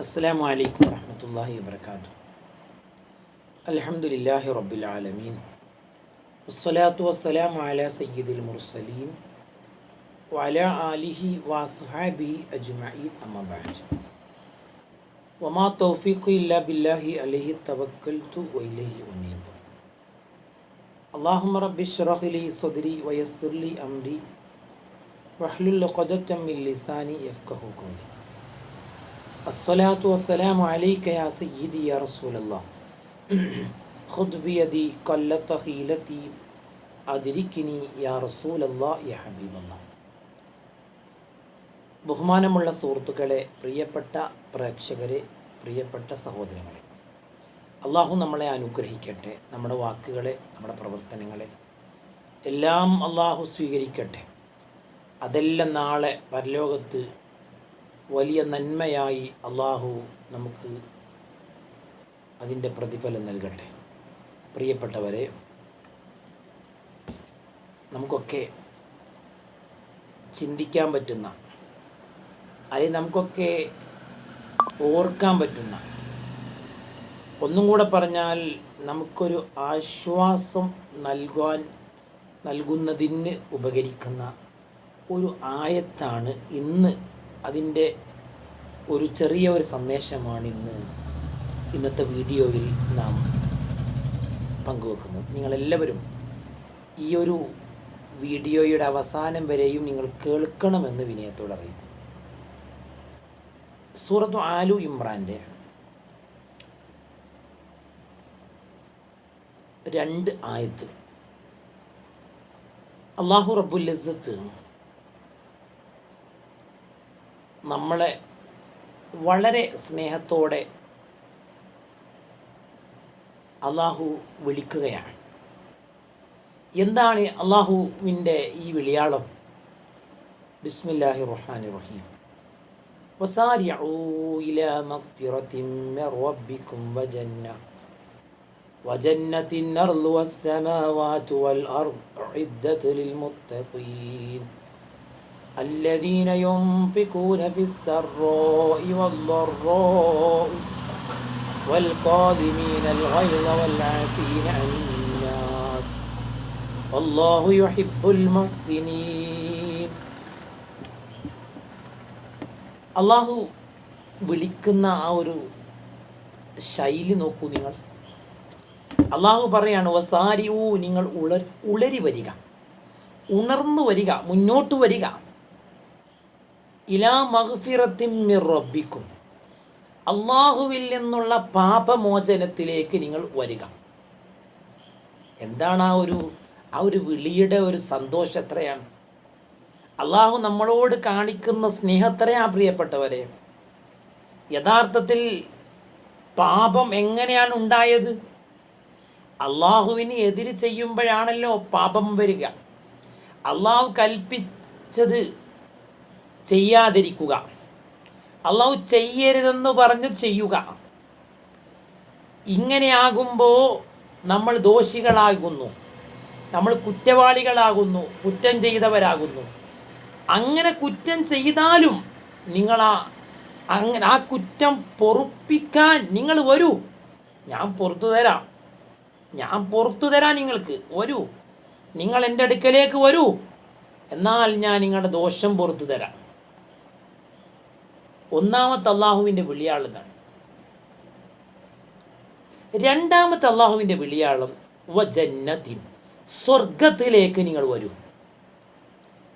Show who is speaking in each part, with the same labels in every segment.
Speaker 1: السلام عليكم ورحمة الله وبركاته. الحمد لله رب العالمين. والصلاة والسلام على سيد المرسلين وعلى آله وصحابه أجمعين أما بعد. وما توفيق إلا بالله عليه توكلت وإليه أنيب. اللهم رب اشرح لي صدري ويسر لي أمري واحلل عقدة من لساني يفقه قولي. അസ്വലാത്തു വസ്സലാമു അലൈക്ക യാ സയ്യിദി യാ റസൂലല്ലാ. ഖുദ് ഹീലത്തി അതിരിക്കിനി യാ റസൂലല്ല യാ ബഹുമാനമുള്ള സുഹൃത്തുക്കളെ പ്രിയപ്പെട്ട പ്രേക്ഷകരെ പ്രിയപ്പെട്ട സഹോദരങ്ങളെ അള്ളാഹു നമ്മളെ അനുഗ്രഹിക്കട്ടെ നമ്മുടെ വാക്കുകളെ നമ്മുടെ പ്രവർത്തനങ്ങളെ എല്ലാം അള്ളാഹു സ്വീകരിക്കട്ടെ. അതെല്ലാം നാളെ പരലോകത്ത് വലിയ നന്മയായി അള്ളാഹു നമുക്ക് അതിന്റെ പ്രതിഫലം നൽകട്ടെ. പ്രിയപ്പെട്ടവരെ നമുക്കൊക്കെ ചിന്തിക്കാൻ പറ്റുന്ന അല്ലെങ്കിൽ നമുക്കൊക്കെ ഓർക്കാൻ പറ്റുന്ന ഒന്നും കൂടെ പറഞ്ഞാൽ നമുക്കൊരു ആശ്വാസം നൽകാൻ നൽകുന്നതിന് ഉപകരിക്കുന്ന ഒരു ആയത്താണ് ഇന്ന് അതിന്റെ ഒരു ചെറിയ ഒരു സന്ദേശമാണ് ഇന്ന് ഇന്നത്തെ വീഡിയോയിൽ നാം പങ്കുവെക്കുന്നത്. നിങ്ങളെല്ലാവരും ഈ ഒരു വീഡിയോയുടെ അവസാനം വരെയും നിങ്ങൾ കേൾക്കണമെന്ന് വിനയത്തോട് അറിയിക്കും സൂറത്തു ആലു ഇമ്രാന്റെ രണ്ട് ആയത്ത്. അള്ളാഹു റബ്ബുൽ നമ്മളെ വളരെ സ്നേഹത്തോടെ അള്ളാഹു വിളിക്കുകയാണ് എന്താണ് അള്ളാഹുവിൻ്റെ ഈ വിളിയാളം ബിസ്മില്ലാഹി റഹ്മാൻ റഹീം وسارعوا إلى مغفرة من ربكم وجنة وجنة أرضها السماوات والأرض أعدت للمتقين الذين ينفقون في السراء والضراء والقادمين الغيظ والعافين عن الناس والله يحب المحسنين അള്ളാഹു വിളിക്കുന്ന ആ ഒരു ശൈലി നോക്കൂ നിങ്ങൾ അള്ളാഹു പറയാണ് വസാരി ഊ നിങ്ങൾ ഉള ഉളരി വരിക ഉണർന്നു വരിക മുന്നോട്ട് വരിക ഇലാ മഹ്ഫിറത്തിൻ റബ്ബിക്കും. അള്ളാഹുവിൽ നിന്നുള്ള പാപമോചനത്തിലേക്ക് നിങ്ങൾ വരിക. എന്താണ് ആ ഒരു ആ ഒരു വിളിയുടെ ഒരു സന്തോഷം എത്രയാണ്? അള്ളാഹു നമ്മളോട് കാണിക്കുന്ന സ്നേഹത്രയാ പ്രിയപ്പെട്ടവരെ? യഥാർത്ഥത്തിൽ പാപം എങ്ങനെയാണ് ഉണ്ടായത്? അള്ളാഹുവിന് എതിര് ചെയ്യുമ്പോഴാണല്ലോ പാപം വരിക. അള്ളാഹു കൽപ്പിച്ചത് ചെയ്യാതിരിക്കുക. അള്ളാഹു ചെയ്യരുതെന്ന് പറഞ്ഞ് ചെയ്യുക. ഇങ്ങനെയാകുമ്പോൾ നമ്മൾ ദോഷികളാകുന്നു. നമ്മൾ കുറ്റവാളികളാകുന്നു കുറ്റം ചെയ്തവരാകുന്നു. അങ്ങനെ കുറ്റം ചെയ്താലും നിങ്ങൾ ആ അങ്ങനെ ആ കുറ്റം പൊറുപ്പിക്കാൻ നിങ്ങൾ വരൂ. ഞാൻ പുറത്തു തരാം. ഞാൻ പുറത്തു തരാം നിങ്ങൾക്ക്. വരൂ. നിങ്ങൾ എന്റെ അടുക്കലേക്ക് വരൂ. എന്നാൽ ഞാൻ നിങ്ങളുടെ ദോഷം പുറത്തു തരാം. ഒന്നാമത്തെ അള്ളാഹുവിന്റെ വിളിയാളെന്നാണ് രണ്ടാമത്തെ അള്ളാഹുവിന്റെ വിളിയാളം വ ജന്നത്തിൻ സ്വർഗത്തിലേക്ക് നിങ്ങൾ വരൂ.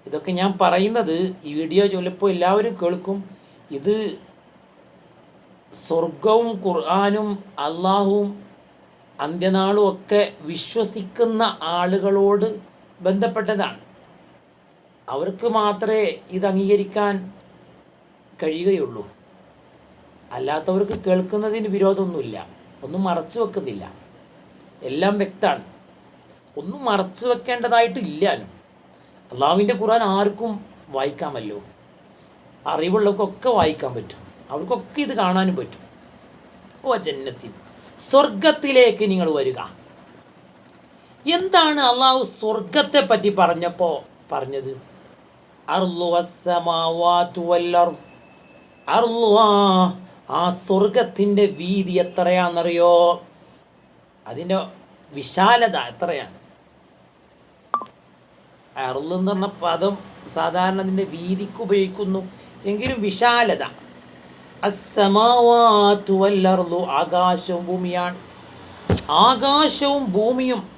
Speaker 1: ഇതൊക്കെ ഞാൻ പറയുന്നത് ഈ വീഡിയോ ചിലപ്പോൾ എല്ലാവരും കേൾക്കും. ഇത് സ്വർഗവും ഖുർആാനും അള്ളാഹുവും അന്ത്യനാളും ഒക്കെ വിശ്വസിക്കുന്ന ആളുകളോട് ബന്ധപ്പെട്ടതാണ്. അവർക്ക് മാത്രമേ ഇത് അംഗീകരിക്കാൻ കഴിയുകയുള്ളൂ. അല്ലാത്തവർക്ക് കേൾക്കുന്നതിന് വിരോധമൊന്നുമില്ല. ഒന്നും മറച്ചു വെക്കുന്നില്ല. എല്ലാം വ്യക്തമാണ്. ഒന്നും മറച്ചു വെക്കേണ്ടതായിട്ട് ഇല്ലാലും. അള്ളാഹുവിന്റെ ഖുർആൻ ആർക്കും വായിക്കാമല്ലോ. അറിവുള്ളവർക്കൊക്കെ വായിക്കാൻ പറ്റും. അവർക്കൊക്കെ ഇത് കാണാനും പറ്റും. ഓ ജന്നത്തിൽ. സ്വർഗത്തിലേക്ക് നിങ്ങൾ വരിക. എന്താണ് അള്ളാഹു സ്വർഗത്തെ പറ്റി പറഞ്ഞപ്പോൾ പറഞ്ഞത്? അർ വസ്സമാവാതു അർളുഹാ ആ സ്വർഗത്തിന്റെ വീതി എത്രയാണെന്നറിയോ? അതിന്റെ വിശാലത എത്രയാണ്? അറുൾ എന്ന് പറഞ്ഞ പദം സാധാരണ അതിന്റെ വീതിക്ക് ഉപയോഗിക്കുന്നു. എങ്കിലും വിശാലത. അസ്സമാവാത്തു വല്ലർലു ആകാശവും ഭൂമിയാണ്. ആകാശവും ഭൂമിയും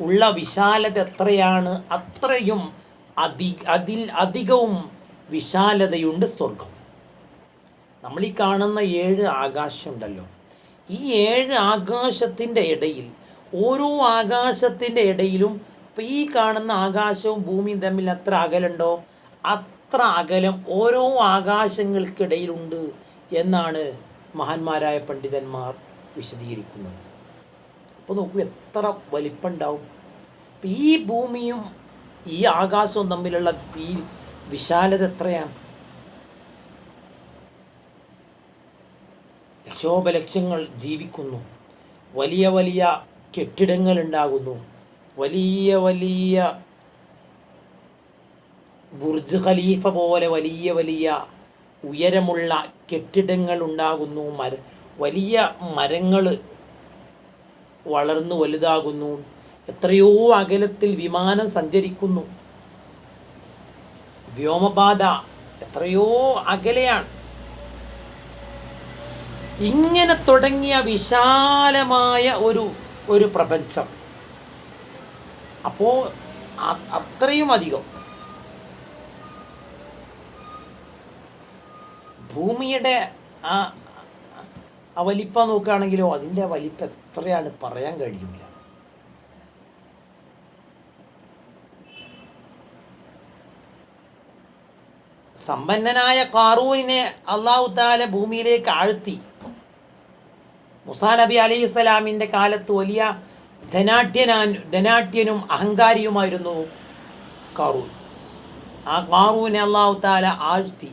Speaker 1: ഉള്ള വിശാലത എത്രയാണ്? അത്രയും അധി അതിൽ അധികവും വിശാലതയുണ്ട് സ്വർഗം നമ്മൾ ഈ കാണുന്ന ഏഴ് ആകാശമുണ്ടല്ലോ. ഈ ഏഴ് ആകാശത്തിന്റെ ഇടയിൽ ഓരോ ആകാശത്തിന്റെ ഇടയിലും ഇപ്പം ഈ കാണുന്ന ആകാശവും ഭൂമിയും തമ്മിൽ എത്ര അകലുണ്ടോ? അത്ര അകലം ഓരോ ആകാശങ്ങൾക്കിടയിലുണ്ട് എന്നാണ് മഹാന്മാരായ പണ്ഡിതന്മാർ വിശദീകരിക്കുന്നത്. അപ്പോൾ നോക്കൂ എത്ര വലിപ്പമുണ്ടാവും. ഈ ഭൂമിയും ഈ ആകാശവും തമ്മിലുള്ള ഈ വിശാലത എത്രയാണ്? ലക്ഷോപലക്ഷങ്ങൾ ജീവിക്കുന്നു. വലിയ വലിയ കെട്ടിടങ്ങൾ ഉണ്ടാകുന്നു വലിയ വലിയ ബുർജ് ഖലീഫ പോലെ വലിയ വലിയ ഉയരമുള്ള കെട്ടിടങ്ങൾ ഉണ്ടാകുന്നു. മര വലിയ മരങ്ങൾ വളർന്നു വലുതാകുന്നു. എത്രയോ അകലത്തിൽ വിമാനം സഞ്ചരിക്കുന്നു. വ്യോമപാത എത്രയോ അകലെയാണ്. ഇങ്ങനെ തുടങ്ങിയ വിശാലമായ ഒരു ഒരു പ്രപഞ്ചം. അപ്പോൾ അത്രയും അധികം. ഭൂമിയുടെ ആ വലിപ്പം നോക്കുകയാണെങ്കിലോ അതിന്റെ വലിപ്പം എത്രയാണ് പറയാൻ കഴിയില്ല സമ്പന്നനായ കാറൂനിനെ അള്ളാഹു താല ഭൂമിയിലേക്ക് ആഴ്ത്തി. മുസാ നബി അലൈഹി സ്വലാമിന്റെ കാലത്ത് വലിയ ധനാട്യനാൻ ധനാട്യനും അഹങ്കാരിയുമായിരുന്നു കാറൂൻ ആ കാറൂനെ അള്ളാഹു താല ആഴ്ത്തി.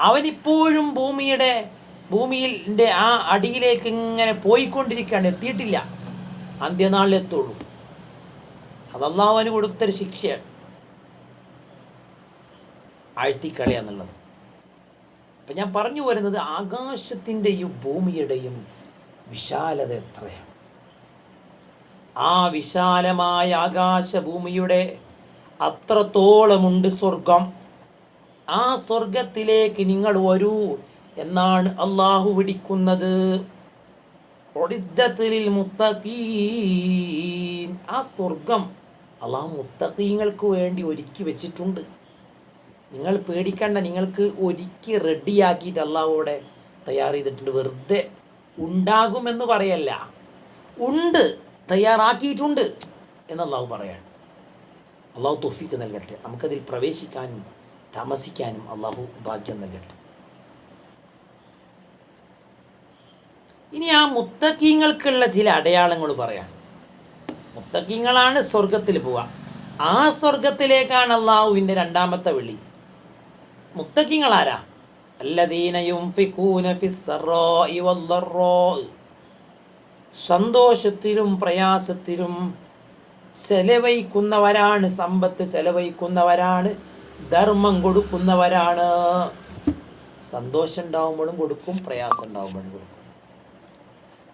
Speaker 1: അവനിപ്പോഴും ഭൂമിയുടെ ഭൂമിയിന്റെ ആ അടിയിലേക്ക് ഇങ്ങനെ പോയിക്കൊണ്ടിരിക്കുകയാണ്. എത്തിയിട്ടില്ല. അന്ത്യനാളിലെത്തുള്ളൂ അത് കൊടുത്തൊരു ശിക്ഷയാണ്. ആഴ്ത്തിക്കളയുക എന്നുള്ളത് അപ്പം ഞാൻ പറഞ്ഞു വരുന്നത് ആകാശത്തിന്റെയും ഭൂമിയുടെയും വിശാലത എത്രയാണ് ആ വിശാലമായ ആകാശഭൂമിയുടെ അത്രത്തോളമുണ്ട് സ്വർഗം. ആ സ്വർഗത്തിലേക്ക് നിങ്ങൾ വരൂ എന്നാണ് അള്ളാഹു വിളിക്കുന്നത്. മുത്തഖീൻ. ആ സ്വർഗം അള്ളാഹു മുത്തഖീങ്ങൾക്ക് വേണ്ടി ഒരുക്കി വെച്ചിട്ടുണ്ട്. നിങ്ങൾ പേടിക്കണ്ട നിങ്ങൾക്ക് ഒരുക്കി റെഡിയാക്കിയിട്ട് അള്ളാഹുവിടെ തയ്യാർ ചെയ്തിട്ടുണ്ട്. വെറുതെ ഉണ്ടാകുമെന്ന് പറയല്ല. ഉണ്ട് തയ്യാറാക്കിയിട്ടുണ്ട് എന്ന് അള്ളാഹു പറയാണ്. അള്ളാഹു തൊഫീക്ക് നൽകട്ടെ. നമുക്കതിൽ പ്രവേശിക്കാനും താമസിക്കാനും അള്ളാഹു ഭാഗ്യം നൽകട്ടെ. ഇനി ആ മുത്തക്കീങ്ങൾക്കുള്ള ചില അടയാളങ്ങൾ പറയാം മുത്തക്കീങ്ങളാണ് സ്വർഗത്തിൽ പോവുക. ആ സ്വർഗത്തിലേക്കാണ് അള്ളാഹുവിന്റെ രണ്ടാമത്തെ വിളി. മുത്തക്കിങ്ങളാരാ സന്തോഷത്തിലും പ്രയാസത്തിലും ചെലവഴിക്കുന്നവരാണ് സമ്പത്ത് ചെലവഴിക്കുന്നവരാണ് ധർമ്മം കൊടുക്കുന്നവരാണ്. സന്തോഷം ഉണ്ടാവുമ്പോഴും കൊടുക്കും. പ്രയാസം ഉണ്ടാവുമ്പോഴും കൊടുക്കും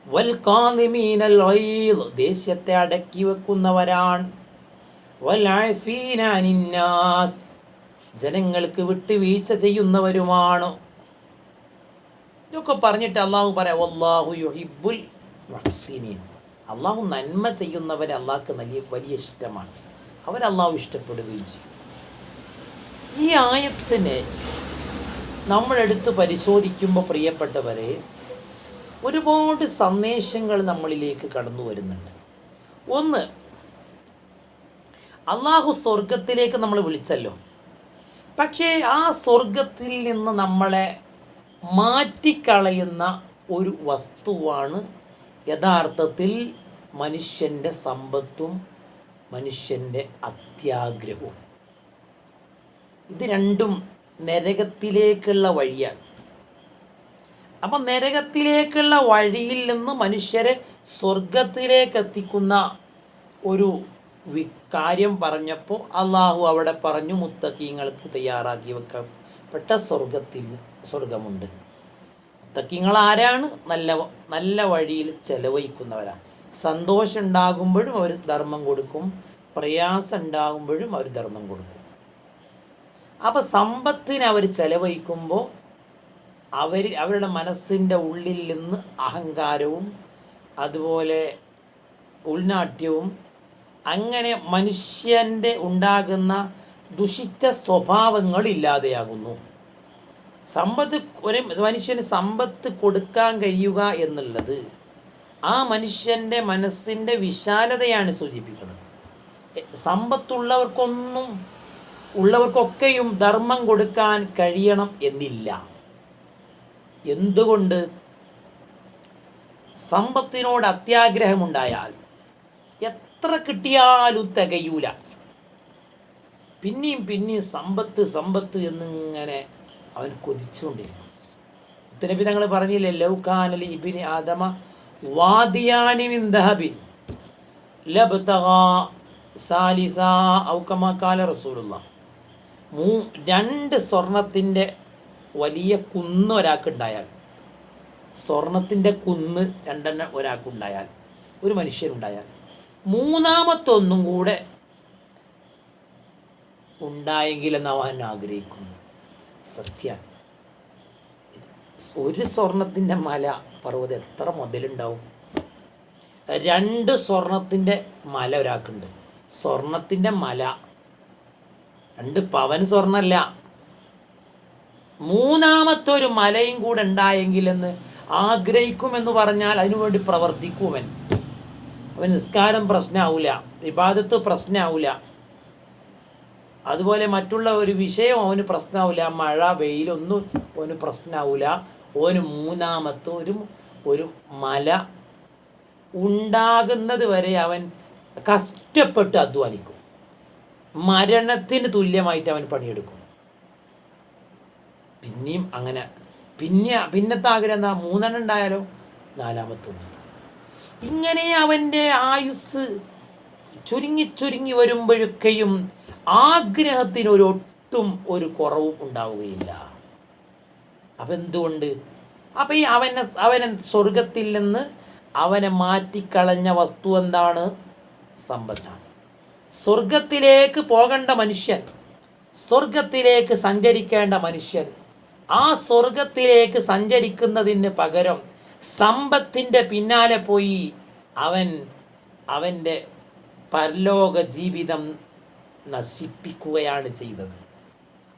Speaker 1: വൽക്കാനിമീനൽ ദേഷ്യത്തെ അടക്കി വെക്കുന്നവരാണ് വൽ ജനങ്ങൾക്ക് വിട്ടുവീഴ്ച ചെയ്യുന്നവരുമാണ്. ഇതൊക്കെ പറഞ്ഞിട്ട് അള്ളാഹു പറയാം അള്ളാഹു യുഹിബുൽ മഹ്സിനീൻ. അള്ളാഹു നന്മ ചെയ്യുന്നവരെ അള്ളാഹ്ക്ക് വലിയ വലിയ ഇഷ്ടമാണ്. അവരല്ലാഹു ഇഷ്ടപ്പെടുകയും ചെയ്യും. ഈ ആയത്തിനെ നമ്മളെടുത്ത് പരിശോധിക്കുമ്പോൾ പ്രിയപ്പെട്ടവരെ ഒരുപാട് സന്ദേശങ്ങൾ നമ്മളിലേക്ക് കടന്നു വരുന്നുണ്ട്. ഒന്ന് അള്ളാഹു സ്വർഗത്തിലേക്ക് നമ്മൾ വിളിച്ചല്ലോ. പക്ഷേ ആ സ്വർഗത്തിൽ നിന്ന് നമ്മളെ മാറ്റിക്കളയുന്ന ഒരു വസ്തുവാണ് യഥാർത്ഥത്തിൽ മനുഷ്യന്റെ സമ്പത്തും മനുഷ്യന്റെ അത്യാഗ്രഹവും. ഇത് രണ്ടും നരകത്തിലേക്കുള്ള വഴിയാണ്. അപ്പം നരകത്തിലേക്കുള്ള വഴിയിൽ നിന്ന് മനുഷ്യരെ സ്വർഗത്തിലേക്ക് എത്തിക്കുന്ന ഒരു കാര്യം പറഞ്ഞപ്പോൾ അള്ളാഹു അവിടെ പറഞ്ഞു മുത്തക്കീങ്ങൾക്ക് തയ്യാറാക്കി വെക്കപ്പെട്ട സ്വർഗത്തിൽ സ്വർഗമുണ്ട് മുത്തക്കീങ്ങൾ ആരാണ്? നല്ല നല്ല വഴിയിൽ ചെലവഴിക്കുന്നവരാണ് സന്തോഷം ഉണ്ടാകുമ്പോഴും അവർ ധർമ്മം കൊടുക്കും പ്രയാസം ഉണ്ടാകുമ്പോഴും അവർ ധർമ്മം കൊടുക്കും. അപ്പോൾ സമ്പത്തിന് അവർ ചെലവഴിക്കുമ്പോൾ അവർ അവരുടെ മനസ്സിന്റെ ഉള്ളിൽ നിന്ന് അഹങ്കാരവും അതുപോലെ ഉൾനാട്യവും അങ്ങനെ മനുഷ്യന്റെ ഉണ്ടാകുന്ന ദുഷിച്ച സ്വഭാവങ്ങൾ ഇല്ലാതെയാകുന്നു. സമ്പത്ത് ഒരു മനുഷ്യന് സമ്പത്ത് കൊടുക്കാൻ കഴിയുക എന്നുള്ളത് ആ മനുഷ്യന്റെ മനസ്സിന്റെ വിശാലതയാണ് സൂചിപ്പിക്കുന്നത്. സമ്പത്തുള്ളവർക്കൊന്നും ഉള്ളവർക്കൊക്കെയും ധർമ്മം കൊടുക്കാൻ കഴിയണം എന്നില്ല. എന്തുകൊണ്ട്? സമ്പത്തിനോട് അത്യാഗ്രഹമുണ്ടായാൽ എത്ര കിട്ടിയാലും തികയൂല. പിന്നെയും പിന്നെയും സമ്പത്ത് സമ്പത്ത് എന്നിങ്ങനെ അവൻ കൊതിച്ചുകൊണ്ടിരിക്കും ഉത്തരപ്പി തങ്ങൾ പറഞ്ഞില്ലേ ലൗഖാനലി ഇബിൻ ആദമ വാദിയാനി സാലിസാ റസൂലുള്ള. മൂ രണ്ട് സ്വർണത്തിന്റെ വലിയ കുന്ന് ഒരാൾക്കുണ്ടായാൽ സ്വർണത്തിന്റെ കുന്ന് രണ്ടെണ്ണം ഒരാൾക്കുണ്ടായാൽ ഒരു മനുഷ്യനുണ്ടായാൽ മൂന്നാമത്തൊന്നും കൂടെ ഉണ്ടായെങ്കിലെന്ന് അവൻ ആഗ്രഹിക്കുന്നു. സത്യ. ഒരു സ്വർണത്തിന്റെ മല പർവതം എത്ര മുതലുണ്ടാവും? രണ്ട് സ്വർണത്തിന്റെ മല ഒരാൾക്കുണ്ട്. സ്വർണത്തിന്റെ മല. രണ്ട് പവൻ സ്വർണമല്ല മൂന്നാമത്തെ ഒരു മലയും കൂടെ ഉണ്ടായെങ്കിലെന്ന് ആഗ്രഹിക്കുമെന്ന് പറഞ്ഞാൽ അതിനുവേണ്ടി പ്രവർത്തിക്കുവൻ അവൻ നിസ്കാരം പ്രശ്നമാവില്ല ഇബാദത്ത് പ്രശ്നമാവില്ല അതുപോലെ മറ്റുള്ള ഒരു വിഷയം അവന് പ്രശ്നമാവില്ല മഴ വെയിലൊന്നും അവന് പ്രശ്നമാവില്ല ഓന് മൂന്നാമത്തെ ഒരു ഒരു മല ഉണ്ടാകുന്നത് വരെ അവൻ കഷ്ടപ്പെട്ട് അധ്വാനിക്കും. മരണത്തിന് തുല്യമായിട്ട് അവൻ പണിയെടുക്കും. പിന്നെയും അങ്ങനെ. പിന്നെ പിന്നത്തെ ആഗ്രഹം എന്താ? മൂന്നെണ്ണം ഉണ്ടായാലോ? നാലാമത്തെ ഒന്നും ഇങ്ങനെ അവന്റെ ആയുസ് ചുരുങ്ങി ചുരുങ്ങി വരുമ്പോഴൊക്കെയും ആഗ്രഹത്തിന് ഒരു ഒട്ടും ഒരു കുറവും ഉണ്ടാവുകയില്ല. അപ്പം എന്തുകൊണ്ട് അപ്പം ഈ അവനെ അവനെ സ്വർഗത്തിൽ നിന്ന് അവനെ മാറ്റിക്കളഞ്ഞ വസ്തു എന്താണ്? സമ്പത്താണ്. സ്വർഗത്തിലേക്ക് പോകേണ്ട മനുഷ്യൻ സ്വർഗത്തിലേക്ക് സഞ്ചരിക്കേണ്ട മനുഷ്യൻ ആ സ്വർഗത്തിലേക്ക് സഞ്ചരിക്കുന്നതിന് പകരം സമ്പത്തിന്റെ പിന്നാലെ പോയി അവൻ അവന്റെ പരലോക ജീവിതം നശിപ്പിക്കുകയാണ് ചെയ്തത്.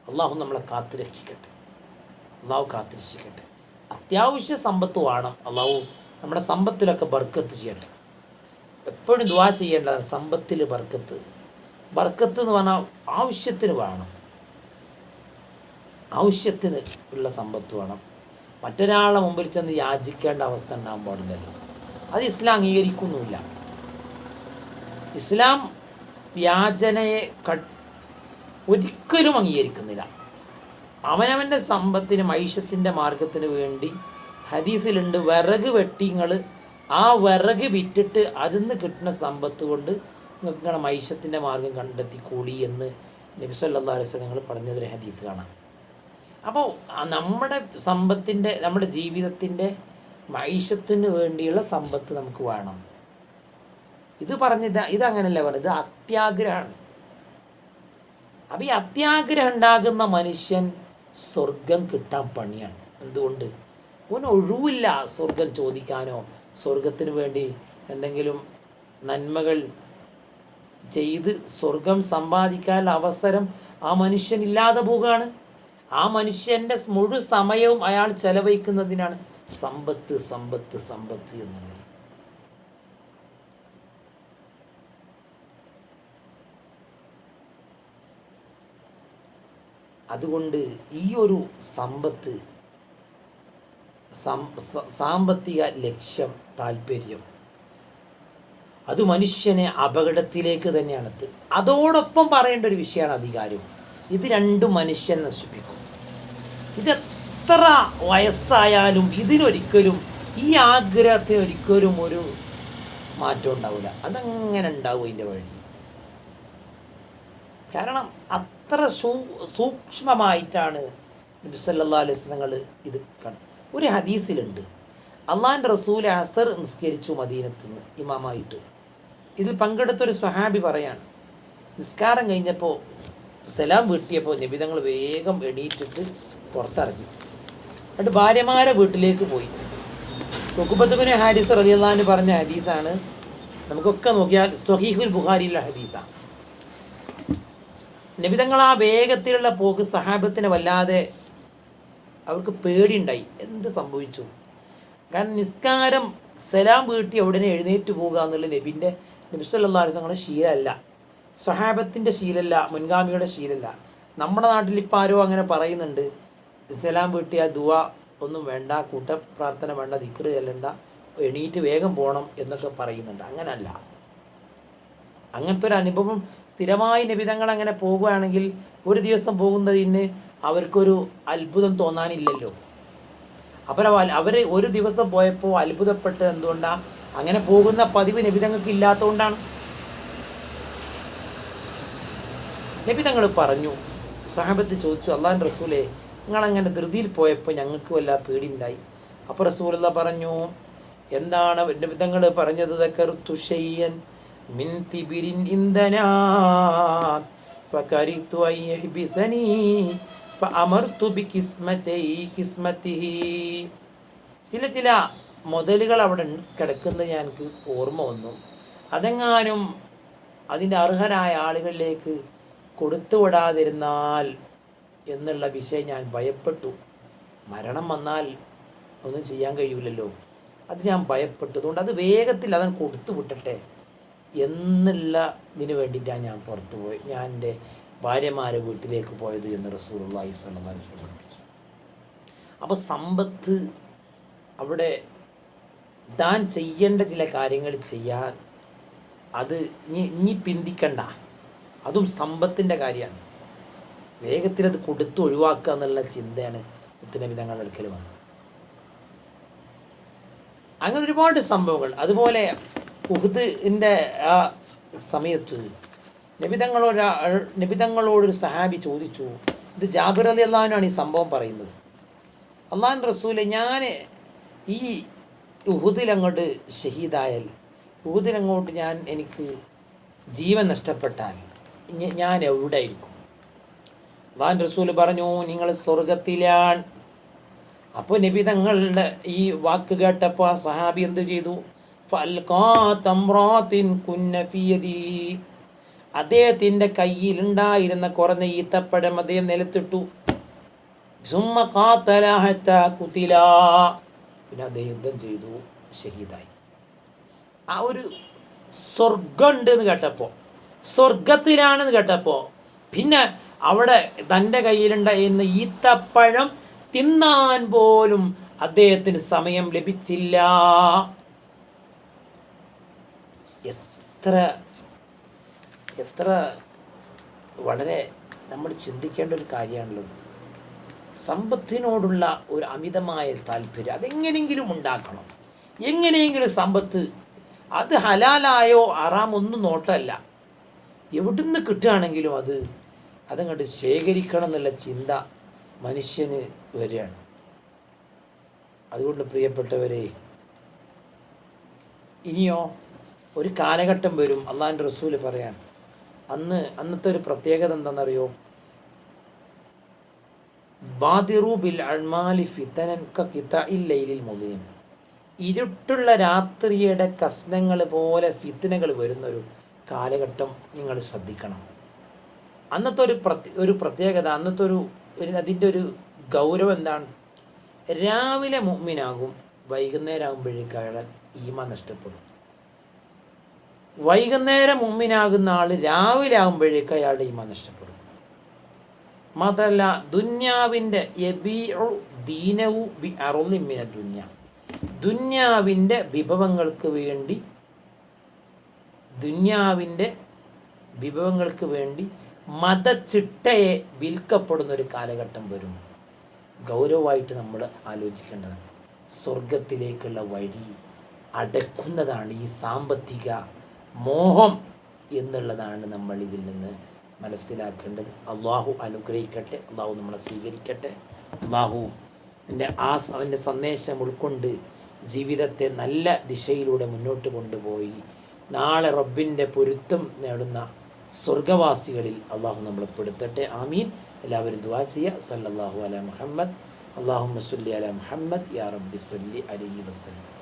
Speaker 1: അള്ളാഹു നമ്മളെ കാത്തുരക്ഷിക്കട്ടെ അള്ളാഹു കാത്തുരക്ഷിക്കട്ടെ അത്യാവശ്യ സമ്പത്ത് വേണം. അള്ളാഹു നമ്മുടെ സമ്പത്തിലൊക്കെ ബർക്കത്ത് ചെയ്യട്ടെ. എപ്പോഴും ദുവാ ചെയ്യേണ്ടത് സമ്പത്തിൽ ബർക്കത്ത്. ബർക്കത്ത് എന്ന് പറഞ്ഞാൽ ആവശ്യത്തിന് വേണം. ആവശ്യത്തിന് ഉള്ള സമ്പത്ത് വേണം. മറ്റൊരാളെ മുമ്പിൽ ചെന്ന് യാചിക്കേണ്ട അവസ്ഥ ഉണ്ടാകാൻ പാടില്ലല്ലോ. അത് ഇസ്ലാം അംഗീകരിക്കുന്നുമില്ല. ഇസ്ലാം യാചനയെ ഒരിക്കലും അംഗീകരിക്കുന്നില്ല. അവനവന്റെ സമ്പത്തിന് മൈഷത്തിന്റെ മാർഗത്തിന് വേണ്ടി ഹദീസിലുണ്ട് വിറക് വെട്ടിങ്ങൾ ആ വിറക് വിറ്റിട്ട് അതിൽ നിന്ന് കിട്ടുന്ന സമ്പത്ത് കൊണ്ട് നിങ്ങൾക്ക് നിങ്ങളുടെ മൈഷത്തിന്റെ മാർഗം കണ്ടെത്തിക്കൂടി എന്ന് നബി സല്ലല്ലാഹു അലൈഹി വസല്ലം നിങ്ങൾ പറഞ്ഞതൊരു ഹദീസ് കാണാം. അപ്പോൾ നമ്മുടെ സമ്പത്തിന്റെ നമ്മുടെ ജീവിതത്തിന്റെ മൈഷത്തിന് വേണ്ടിയുള്ള സമ്പത്ത് നമുക്ക് വേണം. ഇത് പറഞ്ഞത് ഇതങ്ങനല്ല പറഞ്ഞത്? അത്യാഗ്രഹമാണ്. അപ്പം ഈ അത്യാഗ്രഹം ഉണ്ടാകുന്ന മനുഷ്യൻ സ്വർഗം കിട്ടാൻ പണിയാണ്. എന്തുകൊണ്ട്? ഓന് ഒഴിവില്ല സ്വർഗം ചോദിക്കാനോ സ്വർഗത്തിന് വേണ്ടി എന്തെങ്കിലും നന്മകൾ ചെയ്ത് സ്വർഗം സമ്പാദിക്കാനുള്ള അവസരം ആ മനുഷ്യനില്ലാതെ പോവുകയാണ്. ആ മനുഷ്യന്റെ മുഴു സമയവും അയാൾ ചെലവഴിക്കുന്നതിനാണ് സമ്പത്ത് സമ്പത്ത് സമ്പത്ത് എന്നുള്ളത്. അതുകൊണ്ട് ഈ ഒരു സമ്പത്ത് സാമ്പത്തിക ലക്ഷ്യം താല്പര്യം അത് മനുഷ്യനെ അപകടത്തിലേക്ക് തന്നെയാണ് അതോടൊപ്പം പറയേണ്ട ഒരു വിഷയമാണ് അധികാരവും. ഇത് രണ്ടും മനുഷ്യൻ നശിപ്പിക്കും. ഇത് എത്ര വയസ്സായാലും ഇതിനൊരിക്കലും ഈ ആഗ്രഹത്തെ ഒരിക്കലും ഒരു മാറ്റം ഉണ്ടാവില്ല. അതങ്ങനെ ഉണ്ടാവും അതിന്റെ വഴി. കാരണം അത്ര സൂ സൂക്ഷ്മമായിട്ടാണ് നബി സല്ലല്ലാഹു അലൈഹി വസല്ലങ്ങൾ ഇത് കാണും ഒരു ഹദീസിലുണ്ട്. അള്ളാഹിന്റെ റസൂൽ അസർ നിസ്കരിച്ചു മദീനത്ത് നിന്ന് ഇമാമായിട്ട്. ഇതിൽ പങ്കെടുത്തൊരു സ്വഹാബി പറയാണ് നിസ്കാരം കഴിഞ്ഞപ്പോൾ സലാം വീട്ടിയപ്പോൾ നിബിതങ്ങൾ വേഗം എണീറ്റിട്ട് പുറത്തിറങ്ങി. എന്നിട്ട് ഭാര്യമാരെ വീട്ടിലേക്ക് പോയി. റുക്കുബത്തുബിന് ഹാരിസ് റതിയല്ലാന്ന് പറഞ്ഞ ഹദീസാണ്. നമുക്കൊക്കെ നോക്കിയാൽ സ്വഹീഹുൽ ബുഖാരിയിലുള്ള ഹദീസാണ് നിബിതങ്ങൾ ആ വേഗത്തിലുള്ള പോക്ക് സഹാബത്തിന് വല്ലാതെ അവർക്ക് പേടിയുണ്ടായി. എന്ത് സംഭവിച്ചു? കാരണം നിസ്കാരം സലാം വീട്ടി ഉടനെ എഴുന്നേറ്റ് പോകുക എന്നുള്ള നബിന്റെ നബിസ്വല്ലാ അലിസങ്ങളുടെ ശീലമല്ല സ്വഹാബത്തിന്റെ ശീലല്ല മുൻഗാമിയുടെ ശീലല്ല. നമ്മുടെ നാട്ടിൽ ഇപ്പോൾ ആരോ അങ്ങനെ പറയുന്നുണ്ട് ഇസ്ലാം വീട്ടിയ ദുവ ഒന്നും വേണ്ട കൂട്ട പ്രാർത്ഥന വേണ്ട ദിക്റ് ചെല്ലണ്ട എണീറ്റ് വേഗം പോകണം എന്നൊക്കെ പറയുന്നുണ്ട്. അങ്ങനല്ല. അങ്ങനത്തെ ഒരു അനുഭവം സ്ഥിരമായി നിബിതങ്ങൾ അങ്ങനെ പോകുകയാണെങ്കിൽ ഒരു ദിവസം പോകുന്നതിന് അവർക്കൊരു അത്ഭുതം തോന്നാനില്ലല്ലോ. അവർ അവർ ഒരു ദിവസം പോയപ്പോൾ അത്ഭുതപ്പെട്ടത് എന്തുകൊണ്ടാണ് അങ്ങനെ പോകുന്ന പതിവ് നിബിതങ്ങൾക്ക് ഇല്ലാത്തതുകൊണ്ടാണ്. നബിതങ്ങൾ പറഞ്ഞു സഹാബത്ത് ചോദിച്ചു അള്ളാൻ റസൂലെ നിങ്ങളങ്ങനെ ധൃതിയിൽ പോയപ്പോൾ ഞങ്ങൾക്ക് വല്ല പേടിയുണ്ടായി അപ്പോൾ റസൂലുള്ള പറഞ്ഞു എന്താണ് നബിതങ്ങൾ പറഞ്ഞത് തുഷയ്യൻ മിൻ തിബിരിൻ ഇന്ധനാ فكرهت أن يحبسني فأمرت بكسمتي كسمته ചില ചില മുതലുകൾ അവിടെ കിടക്കുന്നത് ഞങ്ങൾക്ക് ഓർമ്മ വന്നു അതെങ്ങാനും അതിൻ്റെ അർഹരായ ആളുകളിലേക്ക് കൊടുത്തുവിടാതിരുന്നാൽ എന്നുള്ള വിഷയം ഞാൻ ഭയപ്പെട്ടു. മരണം വന്നാൽ ഒന്നും ചെയ്യാൻ കഴിയില്ലല്ലോ അത് ഞാൻ ഭയപ്പെട്ടു അതുകൊണ്ട് അത് വേഗത്തിൽ അതൻ കൊടുത്തു വിട്ടട്ടെ എന്നുള്ള ഇതിനു വേണ്ടിയിട്ടാണ് ഞാൻ പുറത്തു പോയി. ഞാൻ എന്റെ ഭാര്യമാരെ വീട്ടിലേക്ക് പോയത് എന്ന് റസൂലുള്ളാഹി സ്വലം പഠിപ്പിച്ചു. അപ്പോൾ സമ്പത്ത് അവിടെ താൻ ചെയ്യേണ്ട ചില കാര്യങ്ങൾ ചെയ്യാൻ അത് ഇനി ഇനി പിന്തിക്കണ്ട. അതും സമ്പത്തിന്റെ കാര്യമാണ്. വേഗത്തിൽ അത് കൊടുത്ത് ഒഴിവാക്കുക എന്നുള്ള ചിന്തയാണ് മുത്തുനബി തങ്ങളുടെ അടുക്കൽ വന്നത്. അങ്ങനെ ഒരുപാട് സംഭവങ്ങൾ. അതുപോലെ ഉഹുദിന്റെ ആ സമയത്ത് നബിതങ്ങളോട് നബിതങ്ങളോടൊരു സഹാബി ചോദിച്ചു ഇത് ജാബിർ അലി അള്ളഹാനാണ് ഈ സംഭവം പറയുന്നത്. അള്ളാൻ റസൂലെ ഞാൻ ഈ ഉഹുദിലങ്ങോട്ട് ഷഹീദായാൽ ഉഹുദിലങ്ങോട്ട് ഞാൻ എനിക്ക് ജീവൻ നഷ്ടപ്പെട്ടാൽ ഞാൻ എവിടെ ആയിരിക്കും വാൻ റസൂൽ പറഞ്ഞു നിങ്ങൾ സ്വർഗത്തിലാണ്. അപ്പോൾ നബി തങ്ങളുടെ ഈ വാക്ക് കേട്ടപ്പോൾ ആ സഹാബി എന്ത് ചെയ്തു. അദ്ദേഹത്തിന്റെ കയ്യിലുണ്ടായിരുന്ന കുറഞ്ഞ ഈത്തപ്പഴം അദ്ദേഹം നിലത്തിട്ടു. പിന്നെ അദ്ദേഹം യുദ്ധം ചെയ്തു? ശഹീദായി ആ ഒരു സ്വർഗമുണ്ട് എന്ന് കേട്ടപ്പോൾ സ്വർഗത്തിലാണെന്ന് കേട്ടപ്പോൾ പിന്നെ അവിടെ തന്റെ കയ്യിലുണ്ടായിരുന്ന ഈത്തപ്പഴം തിന്നാൻ പോലും അദ്ദേഹത്തിന് സമയം ലഭിച്ചില്ല. എത്ര എത്ര വളരെ നമ്മൾ ചിന്തിക്കേണ്ട ഒരു കാര്യമാണുള്ളത്. സമ്പത്തിനോടുള്ള ഒരു അമിതമായ താല്പര്യം അതെങ്ങനെയെങ്കിലും ഉണ്ടാക്കണം. എങ്ങനെയെങ്കിലും സമ്പത്ത് അത് ഹലാലായോ അറാമൊന്നും നോട്ടമല്ല. എവിടുന്ന് കിട്ടുകയാണെങ്കിലും അത് അതങ്ങോട്ട് ശേഖരിക്കണം എന്നുള്ള ചിന്ത മനുഷ്യന് വരികയാണ് അതുകൊണ്ട് പ്രിയപ്പെട്ടവരെ ഇനിയോ ഒരു കാലഘട്ടം വരും അള്ളാഹിന്റെ റസൂൽ പറയാൻ. അന്ന് അന്നത്തെ ഒരു പ്രത്യേകത എന്താണെന്നറിയോ? ബാദിറു ബിൽ അൾമാലി ഫിത്തനൻ കിത്തയില്ലയിൽ മുതിരും ഇരുട്ടുള്ള രാത്രിയുടെ കസ്നങ്ങൾ പോലെ ഫിത്തനകൾ വരുന്നൊരു കാലഘട്ടം നിങ്ങൾ ശ്രദ്ധിക്കണം. അന്നത്തെ ഒരു പ്രത്യ ഒരു പ്രത്യേകത അന്നത്തെ ഒരു അതിന്റെ ഒരു ഗൗരവം എന്താണ്? രാവിലെ മുമ്മിനാകും വൈകുന്നേരം ആകുമ്പോഴേക്ക് അയാളെ ഈമ നഷ്ടപ്പെടും. വൈകുന്നേരം മുമ്മിനാകുന്ന ആൾ രാവിലെ ആകുമ്പോഴേക്ക് അയാളുടെ ഈമ നഷ്ടപ്പെടും. മാത്രമല്ല ദുന്യാവിന്റെ ദീനവും ബി അറുളിമിന ദുന്യ. ദുന്യാവിന്റെ വിഭവങ്ങൾക്ക് വേണ്ടി ദുന്യാവിന്റെ വിഭവങ്ങൾക്ക് വേണ്ടി മതച്ചിട്ടയെ വിൽക്കപ്പെടുന്ന ഒരു കാലഘട്ടം വരും. ഗൗരവമായിട്ട് നമ്മൾ ആലോചിക്കേണ്ടതാണ്. സ്വർഗത്തിലേക്കുള്ള വഴി അടക്കുന്നതാണ് ഈ സാമ്പത്തിക മോഹം എന്നുള്ളതാണ് നമ്മൾ ഇതിൽ നിന്ന് മനസ്സിലാക്കേണ്ടത്. അള്ളാഹു അനുഗ്രഹിക്കട്ടെ. അള്ളാഹു നമ്മളെ സ്വീകരിക്കട്ടെ. അള്ളാഹു എന്റെ ആ അവന്റെ സന്ദേശം ഉൾക്കൊണ്ട് ജീവിതത്തെ നല്ല ദിശയിലൂടെ മുന്നോട്ട് കൊണ്ടുപോയി നാളെ റബ്ബിന്റെ പൊരുത്തം നേടുന്ന സ്വർഗവാസികളിൽ അള്ളാഹു നമ്മളെ പെടുത്തട്ടെ. ആമീൻ. എല്ലാവരും ദുവാ ചെയ്യുക. സല്ലാഹു അല മുഹമ്മദ്. അള്ളാഹു സല്ലി അല മുഹമ്മദ്. യാ റബ്ബി സല്ലി അലൈഹി വസല്ലം.